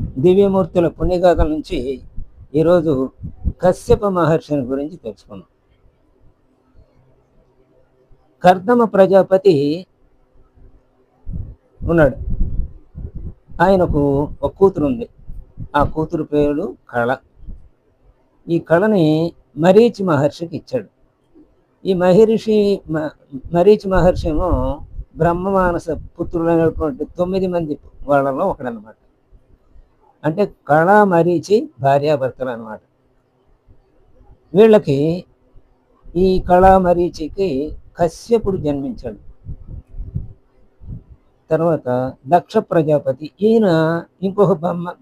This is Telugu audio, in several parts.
దివ్యమూర్తుల పుణ్యగాథల నుంచి ఈరోజు కశ్యప మహర్షిని గురించి తెలుసుకున్నాం కర్దమ ప్రజాపతి ఉన్నాడు. ఆయనకు ఒక కూతురు ఉంది. ఆ కూతురు పేరు కళ. ఈ కళని మరీచి మహర్షికి ఇచ్చాడు. ఈ మహర్షి మ- మరీచి మహర్షి ఏమో బ్రహ్మమానస పుత్రులైనటువంటి తొమ్మిది మంది వాళ్ళలో ఒకడనమాట అంటే కళ మరీచి భార్యాభర్తలు అనమాట వీళ్ళకి ఈ కళ మరీచికి కశ్యపుడు జన్మించాడు. తర్వాత దక్ష ప్రజాపతి. ఈయన ఇంకొక బ్రహ్మ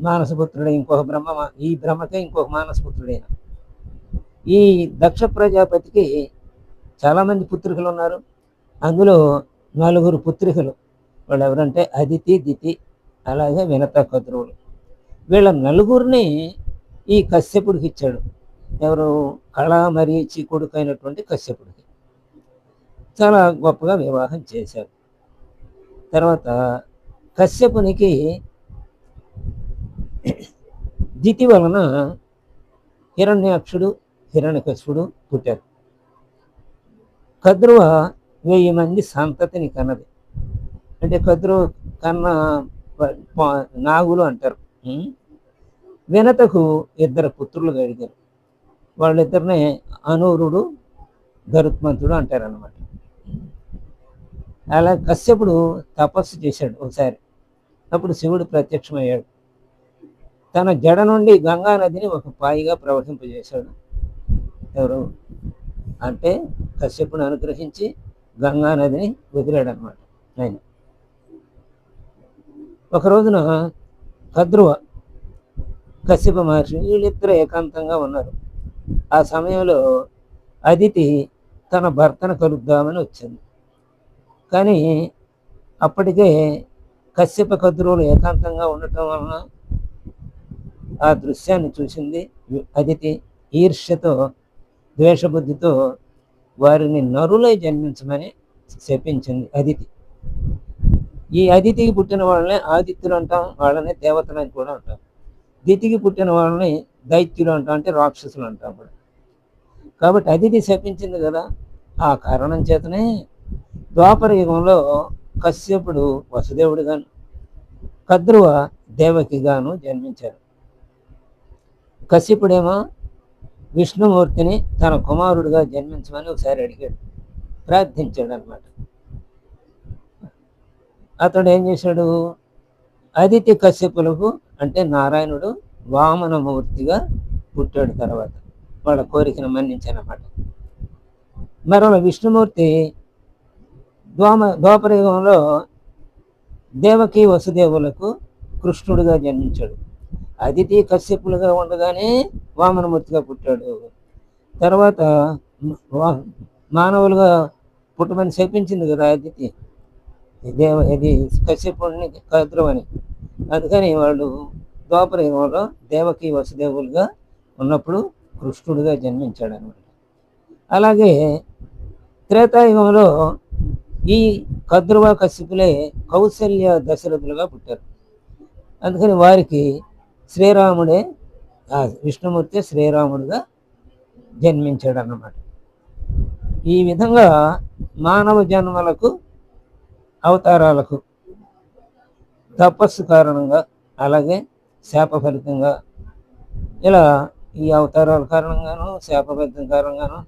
మానసపుత్రుడే ఇంకొక బ్రహ్మ ఈ బ్రహ్మకే ఇంకొక మానసపుత్రుడైన. ఈ దక్ష ప్రజాపతికి చాలామంది పుత్రికలు ఉన్నారు అందులో నలుగురు పుత్రికలు. వాళ్ళు ఎవరంటే అదితి దితి అలాగే వినత కద్రువులు వీళ్ళ నలుగురిని ఈ కశ్యపుడికి ఇచ్చాడు. ఎవరు? కళా మరీచి కొడుకైనటువంటి కశ్యపుడికి. చాలా గొప్పగా వివాహం చేశారు. తర్వాత కశ్యపునికి దితి వలన హిరణ్యాక్షుడు హిరణ్యకశుడు పుట్టారు. కద్రువ వెయ్యి మంది సంతతిని కన్నది. అంటే కద్రువ కన్న నాగులు అంటారు? వినతకు ఇద్దరు పుత్రులు కలిగారు. వాళ్ళిద్దరినే అనూరుడు గరుత్మంతుడు అంటారు అనమాట అలా కశ్యపుడు తపస్సు చేశాడు ఒకసారి. అప్పుడు శివుడు ప్రత్యక్షమయ్యాడు. తన జడ నుండి గంగా నదిని ఒక పాయిగా ప్రవహింపజేశాడు. ఎవరు? అంటే కశ్యపుని అనుగ్రహించి గంగా నదిని వదిలాడు అనమాట ఆయన. ఒక రోజున కద్రువ కశ్యప మహర్షి వీళ్ళిద్దరు ఏకాంతంగా ఉన్నారు. ఆ సమయంలో అదితి తన భర్తను కలుద్దామని వచ్చింది. కానీ అప్పటికే కశ్యప కద్రువులు ఏకాంతంగా ఉండటం వలన ఆ దృశ్యాన్ని చూసింది అదితి ఈర్ష్యతో ద్వేషబుద్ధితో వారిని నరులై జన్మించమని శపించింది అదితి. ఈ అదితికి పుట్టిన వాళ్ళని ఆదిత్యులు అంటాం వాళ్ళని దేవతలు అని కూడా అంటాం. దితికి పుట్టిన వాళ్ళని దైత్యులు అంటాం అంటే రాక్షసులు అంటాం కూడా. కాబట్టి అదితి శపించింది కదా ఆ కారణం చేతనే ద్వాపర యుగంలో కశ్యపుడు వసుదేవుడిగాను కద్రువ దేవకిగాను జన్మించారు కశ్యపుడేమో విష్ణుమూర్తిని తన కుమారుడిగా జన్మించమని ఒకసారి అడిగాడు ప్రార్థించాడు అనమాట అతడు ఏం చేశాడు? అదితి కశ్యపులకు అంటే నారాయణుడు వామనమూర్తిగా పుట్టాడు తర్వాత. వాళ్ళ కోరికను మన్నించానమాట మరొక విష్ణుమూర్తి ద్వామ ద్వాపరయుగంలో దేవకి వసుదేవులకు కృష్ణుడిగా జన్మించాడు. అదితి కశ్యపులుగా ఉండగానే వామనమూర్తిగా పుట్టాడు. తర్వాత వా- మానవులుగా పుట్టమని శపించింది కదా అదితి దేవ ఇది కశ్యపుడిని కద్రువని అందుకని వాళ్ళు ద్వాపరయుగంలో దేవకి వసుదేవులుగా ఉన్నప్పుడు కృష్ణుడిగా జన్మించాడు అనమాట అలాగే త్రేతాయుగంలో ఈ కద్రువ కశ్యపులే కౌశల్య దశరథులుగా పుట్టారు. అందుకని వారికి శ్రీరాముడే విష్ణుమూర్తి శ్రీరాముడుగా జన్మించాడు అన్నమాట ఈ విధంగా మానవ జన్మలకు అవతారాలకు తపస్సు కారణంగా అలాగే శాప ఫలితంగా ఇలా ఈ అవతారాల కారణంగాను శాప ఫలితం కారణంగాను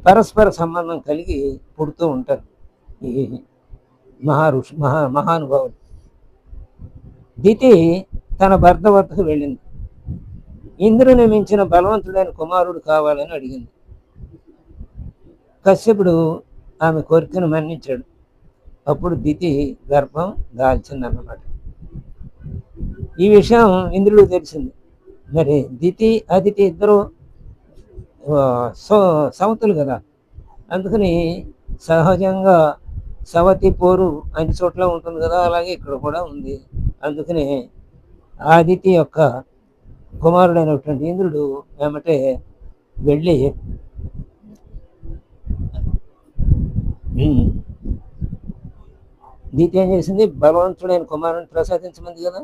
పరస్పర సంబంధం కలిగి పుడుతూ ఉంటారు ఈ మహా మహా మహానుభావులు. దితి తన భర్త వద్దకు వెళ్ళింది. ఇంద్రుని మించిన బలవంతుడైన కుమారుడు కావాలని అడిగింది. కశ్యపుడు ఆమె కోరికను మన్నించాడు. అప్పుడు దితి గర్భం దాల్చిందన్నమాట. ఈ విషయం ఇంద్రుడు తెలిసింది. మరి దితి అదితి ఇద్దరు సో సవతులు కదా. అందుకని సహజంగా సవతి పోరు అన్ని చోట్ల ఉంటుంది కదా అలాగే ఇక్కడ కూడా ఉంది. అందుకని ఆదితి యొక్క కుమారుడైనటువంటి ఇంద్రుడు ఏమంటే వెళ్ళి ఉమ్, ఏం చేసింది? బలవంతుడైన కుమారుని ప్రసాదించమంది కదా.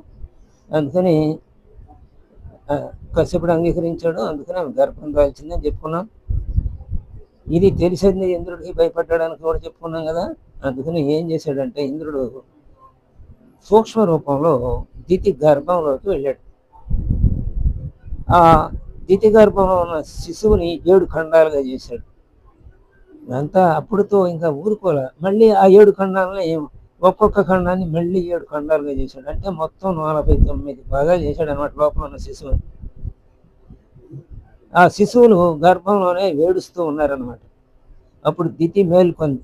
అందుకని కశ్యపుడు అంగీకరించాడు. అందుకని ఆమె గర్భం దాల్చిందని చెప్పుకున్నాం. ఇది తెలిసింది ఇంద్రుడికి భయపడడానికి కూడా చెప్పుకున్నాం కదా. అందుకని ఏం చేశాడంటే ఇంద్రుడు సూక్ష్మ రూపంలో దితి గర్భంలోకి వెళ్ళాడు. ఆ దితి గర్భంలో ఉన్న శిశువుని ఏడు ఖండాలుగా చేశాడు. అంతా అప్పుడుతో ఇంకా ఊరుకోలే. మళ్ళీ ఆ ఏడు ఖండాలని ఒక్కొక్క ఖండాన్ని మళ్ళీ ఏడు ఖండాలుగా చేశాడు. అంటే మొత్తం నలభై తొమ్మిది బాగా చేశాడు అనమాట లోపల ఉన్న శిశువుని. ఆ శిశువులు గర్భంలోనే వేడుస్తూ ఉన్నారనమాట అప్పుడు దితి మేల్కొంది.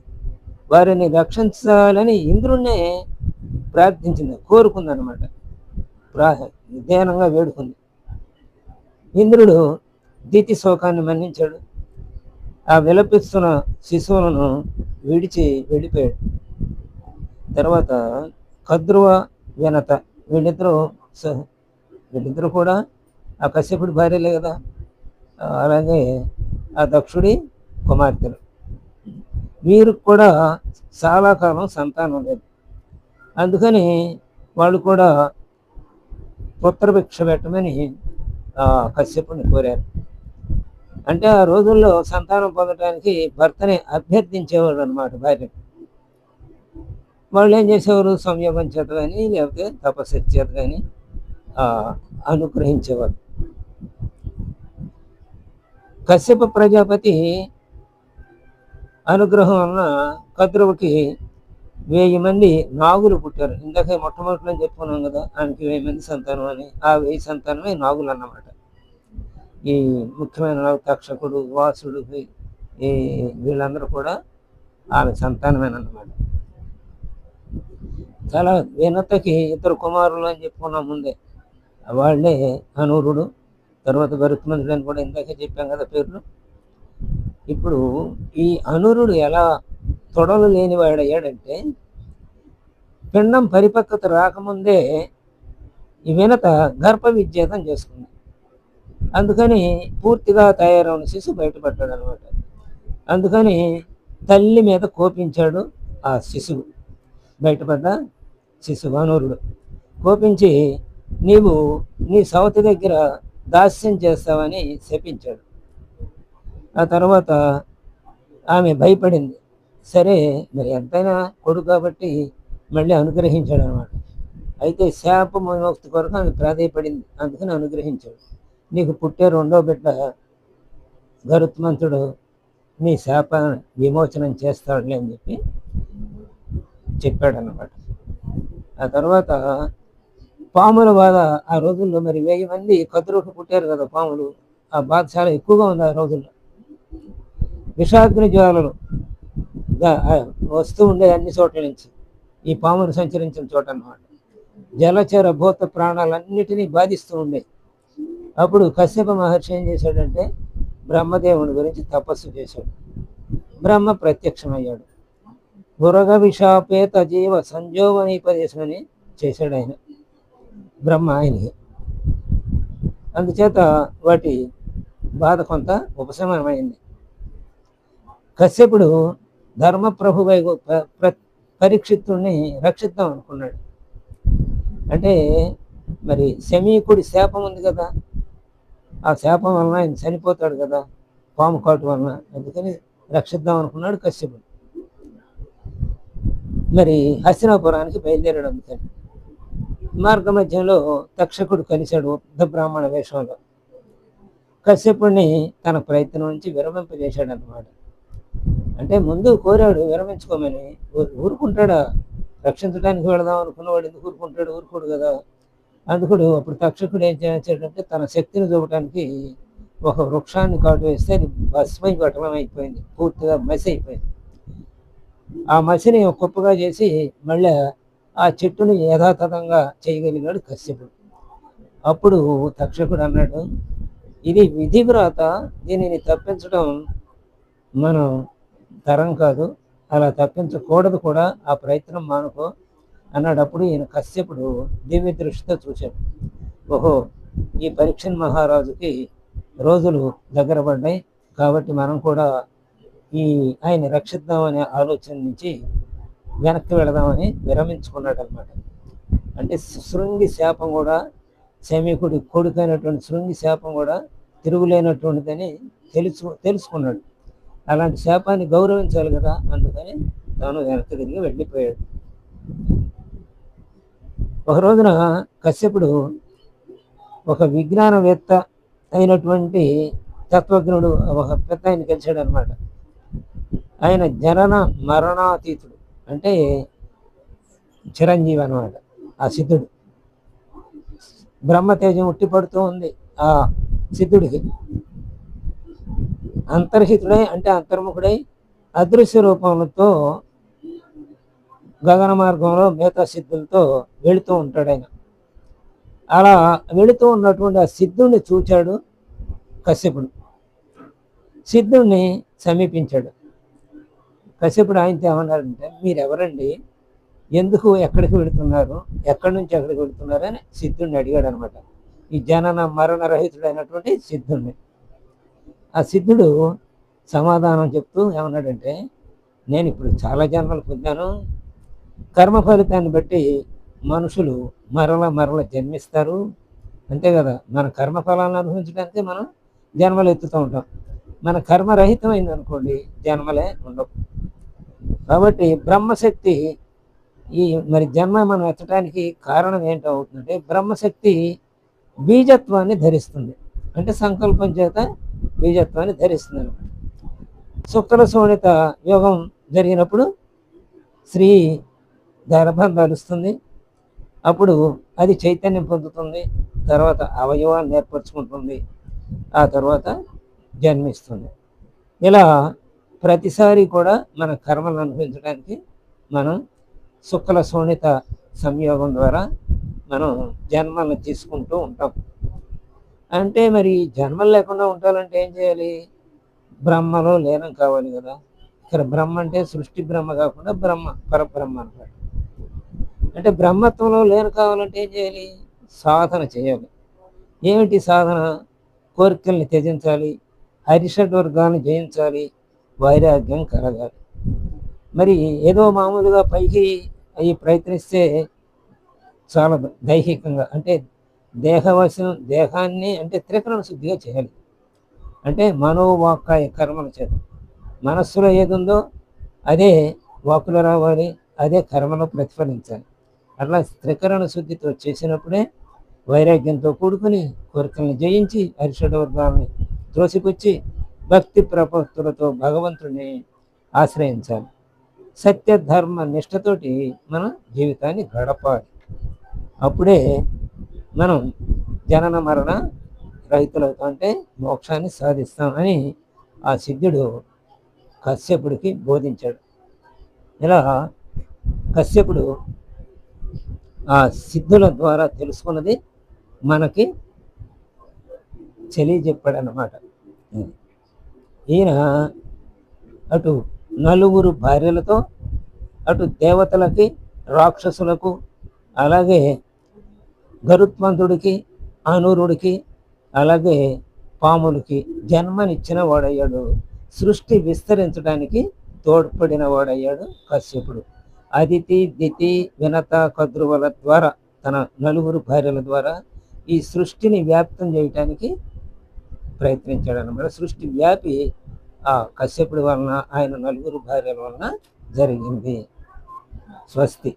వారిని రక్షించాలని ఇంద్రుణ్ణే ప్రార్థించింది కోరుకుందనమాట ప్రా నిధ్యానంగా వేడుకుంది. ఇంద్రుడు దితి శోకాన్ని మన్నించాడు. ఆ విలపిస్తున్న శిశువులను విడిచి వెళ్ళిపోయాడు. తర్వాత కద్రువ వినత. వీళ్ళిద్దరూ స- వీళ్ళిద్దరూ కూడా ఆ కశ్యపుడి భార్యలే కదా. అలాగే ఆ దక్షుడి కుమార్తెలు. వీరికి కూడా చాలా కాలం సంతానం లేదు. అందుకని వాళ్ళు కూడా పుత్రభిక్ష పెట్టమని ఆ కశ్యపుని కోరారు. అంటే ఆ రోజుల్లో సంతానం పొందడానికి భర్తని అభ్యర్థించేవాడు అనమాట భార్య వాళ్ళు ఏం చేసేవారు? సంయోగం చేత కానీ లేకపోతే తపస్సు చేత కానీ అనుగ్రహించేవారు. కశ్యప ప్రజాపతి అనుగ్రహం వలన కద్రువుకి వెయ్యి మంది నాగులు పుట్టారు. ఇందాక మొట్టమొదటిలో చెప్పుకున్నాం కదా ఆయనకి వెయ్యి మంది సంతానం అని. ఆ వెయ్యి సంతానమే నాగులు అన్నమాట. ఈ ముఖ్యమైన నాగు తక్షకుడు వాసుడు ఈ వీళ్ళందరూ కూడా ఆమె సంతానమేనన్నమాట. చాలా వినతకి ఇద్దరు కుమారులు అని చెప్పుకున్నాం ముందే. వాళ్ళే అనూరుడు తర్వాత గరుత్మంతుడు అని కూడా ఇందాక చెప్పాం కదా పేర్లు. ఇప్పుడు ఈ అనురుడు ఎలా తొడలు లేనివాడు అయ్యాడంటే పిండం పరిపక్వత రాకముందే ఈ వినత గర్భ విచ్ఛేదం చేసుకుంది. అందుకని పూర్తిగా తయారైన శిశు బయటపడ్డాడు అనమాట అందుకని తల్లి మీద కోపించాడు ఆ శిశువు. బయటపడ్డ శిశువు కోపించి నీవు నీ సవతి దగ్గర దాస్యం చేస్తావని శపించాడు. ఆ తర్వాత ఆమె భయపడింది. సరే మరి ఎంతైనా కొడుకు కాబట్టి మళ్ళీ అనుగ్రహించాడు అనమాట అయితే శాప విముక్తి కొరకు ఆమె ప్రాధాయపడింది. అందుకని అనుగ్రహించాడు. నీకు పుట్టే రెండో బిడ్డ గరుత్మంతుడు నీ శాప విమోచనం చేస్తాడులే అని చెప్పి చెప్పాడు అనమాట ఆ తర్వాత పాముల బాధ ఆ రోజుల్లో మరి వెయ్యి మంది కతురుకు పుట్టారు కదా పాములు. ఆ బాధ చాలా ఎక్కువగా ఉంది ఆ రోజుల్లో. విషాగ్ని జ్వాలలు వస్తూ ఉండే అన్ని చోట్ల నుంచి. ఈ పాములు సంచరించిన చోట అన్నమాట. జలచర భూత ప్రాణాలన్నిటినీ బాధిస్తూ ఉండే అప్పుడు కశ్యప మహర్షి ఏం చేశాడంటే బ్రహ్మదేవుని గురించి తపస్సు చేశాడు. బ్రహ్మ ప్రత్యక్షమయ్యాడు. బురగ విషాపేత జీవ సంజోవనీపదేశం అని చేశాడు ఆయన. బ్రహ్మ ఆయనకి. అందుచేత వాటి బాధ కొంత ఉపశమనమైంది. కశ్యపుడు ధర్మప్రభువై ప- ప్ర- పరీక్షిత్తుడిని రక్షిద్దాం అనుకున్నాడు. అంటే మరి శమీకుడి శాపం ఉంది కదా. ఆ శాపం వలన ఆయన చనిపోతాడు కదా. పాము కాటు వలన. అందుకని రక్షిద్దాం అనుకున్నాడు కశ్యపుడు. మరి హస్తినాపురానికి బయలుదేరాడు అందుకని. మార్గ మధ్యంలో తక్షకుడు కలిశాడు ఉద్ధ బ్రాహ్మణ వేషంలో. కశ్యపుడిని తన ప్రయత్నం నుంచి విరమింపజేశాడు అనమాట అంటే ముందు కోరాడు విరమించుకోమని. ఊరుకుంటాడా? రక్షించడానికి వెళదాం అనుకున్నవాడు ఎందుకు ఊరుకుంటాడు? ఊరుకోడు కదా. అందుకుడు అప్పుడు తక్షకుడు ఏం చేశాడంటే తన శక్తిని చూపడానికి ఒక వృక్షాన్ని కాటు వేస్తే అది భస్మై పట్టణం అయిపోయింది పూర్తిగా మసి అయిపోయింది ఆ మసిని ఒక కుప్పగా చేసి మళ్ళీ ఆ చెట్టుని యథాతథంగా చేయగలిగాడు కశ్యపుడు. అప్పుడు తక్షకుడు అన్నాడు ఇది విధి వ్రాత దీనిని తప్పించడం మనం తరం కాదు అలా తప్పించకూడదు కూడా ఆ ప్రయత్నం మానుకో అన్నాడప్పుడు ఈయన కశ్యపుడు దివ్య దృష్టితో చూశాడు. ఓహో ఈ పరీక్ష మహారాజుకి రోజులు దగ్గర పడ్డాయి కాబట్టి మనం కూడా ఈ ఆయన రక్షిద్దామనే ఆలోచన నుంచి వెనక్కి వెళదామని విరమించుకున్నాడు అనమాట అంటే శృంగి శాపం కూడా శమీకుడి అయినటువంటి శృంగి శాపం కూడా తిరుగులేనటువంటిదని తెలుసు తెలుసుకున్నాడు. అలాంటి శాపాన్ని గౌరవించాలి కదా అందుకని తాను వెనక్కి తిరిగి వెళ్ళిపోయాడు. ఒక రోజున కశ్యపుడు ఒక విజ్ఞానవేత్త అయినటువంటి తత్వజ్ఞుడు ఒక పెద్ద ఆయన కలిశాడు అనమాట ఆయన జనన మరణాతీతుడు అంటే చిరంజీవి అనమాట ఆ సిద్ధుడు. బ్రహ్మతేజం ఉట్టిపడుతూ ఉంది ఆ సిద్ధుడికి. అంతర్హితుడై అంటే అంతర్ముఖుడై అదృశ్య రూపంతో గగన మార్గంలో మిగతా సిద్ధులతో వెళుతూ ఉంటాడు ఆయన. అలా వెళుతూ ఉన్నటువంటి ఆ సిద్ధుడిని చూచాడు కశ్యపుడు. సిద్ధుడిని సమీపించాడు. కశ్యపుడు ఆయనతో ఏమన్నారంటే మీరెవరండి? ఎందుకు ఎక్కడికి వెళుతున్నారు? ఎక్కడి నుంచి ఎక్కడికి వెళుతున్నారు? అని సిద్ధుడిని అడిగాడు అనమాట ఈ జనన మరణ రహితుడైనటువంటి సిద్ధుడిని ఆ సిద్ధుడు సమాధానం చెప్తూ ఏమన్నాడంటే నేను ఇప్పుడు చాలా జన్మలు పొందాను. కర్మ ఫలితాన్ని బట్టి మనుషులు మరల మరల జన్మిస్తారు. అంతే కదా? మన కర్మ ఫలాలను అనుభవించడానికి మనం జన్మలు ఎత్తుతూ ఉంటాం. మన కర్మరహితం అయిందనుకోండి అనుకోండి జన్మలే ఉండవు. కాబట్టి బ్రహ్మశక్తి ఈ మరి జన్మ మనం ఎత్తడానికి కారణం ఏంటో అవుతుందంటే బ్రహ్మశక్తి బీజత్వాన్ని ధరిస్తుంది. అంటే సంకల్పం చేత బీజత్వాన్ని ధరిస్తుంది అనమాట శుక్ల శోణిత యోగం జరిగినప్పుడు స్త్రీ గర్భం ధరిస్తుంది అప్పుడు అది చైతన్యం పొందుతుంది. తర్వాత అవయవాన్ని ఏర్పరచుకుంటుంది. ఆ తర్వాత జన్మిస్తుంది. ఇలా ప్రతిసారి కూడా మన కర్మలను అనుభవించడానికి మనం శుక్ల శోణిత సంయోగం ద్వారా మనం జన్మలను తీసుకుంటూ ఉంటాం. అంటే మరి జన్మలు లేకుండా ఉండాలంటే ఏం చేయాలి? బ్రహ్మలో లీనం కావాలి కదా. ఇక్కడ బ్రహ్మ అంటే సృష్టి బ్రహ్మ కాకుండా బ్రహ్మ పరబ్రహ్మ అనమాట అంటే బ్రహ్మత్వంలో లీనం కావాలంటే ఏం చేయాలి? సాధన చేయాలి. ఏమిటి సాధన? కోరికల్ని త్యజించాలి. హరిషడ్ వర్గాన్ని జయించాలి. వైరాగ్యం కలగాలి. మరి ఏదో మామూలుగా పైకి అవి ప్రయత్నిస్తే చాలా దైహికంగా అంటే దేహవశం దేహాన్ని అంటే త్రికరణ శుద్ధిగా చేయాలి. అంటే మనోవాకాయ కర్మల చేత. మనస్సులో ఏది ఉందో అదే వాకులో రావాలి అదే కర్మలో ప్రతిఫలించాలి. అట్లా త్రికరణ శుద్ధితో చేసినప్పుడే వైరాగ్యంతో కూడుకుని కోరికలను జయించి అరిషడ వర్గాలని త్రోసిపుచ్చి భక్తి ప్రపత్తులతో భగవంతుడిని ఆశ్రయించాలి. సత్య ధర్మ నిష్ఠతోటి మన జీవితాన్ని గడపాలి. అప్పుడే మనం జనన మరణ రైతులతో అంటే మోక్షాన్ని సాధిస్తామని ఆ సిద్ధుడు కశ్యపుడికి బోధించాడు. ఇలా కశ్యపుడు ఆ సిద్ధుల ద్వారా తెలుసుకున్నది మనకి తెలియజెప్పాడనమాట ఈయన అటు నలుగురు భార్యలతో అటు దేవతలకి రాక్షసులకు అలాగే గరుత్మంతుడికి అనూరుడికి అలాగే పాములకి జన్మనిచ్చిన వాడయ్యాడు. సృష్టి విస్తరించడానికి తోడ్పడిన వాడయ్యాడు కశ్యపుడు. అదితి దితి వినత కద్రువల ద్వారా తన నలుగురు భార్యల ద్వారా ఈ సృష్టిని వ్యాప్తం చేయటానికి ప్రయత్నించాడు అనమాట సృష్టి వ్యాపి ఆ కశ్యపుడి వలన ఆయన నలుగురు భార్యల వలన జరిగింది. స్వస్తి.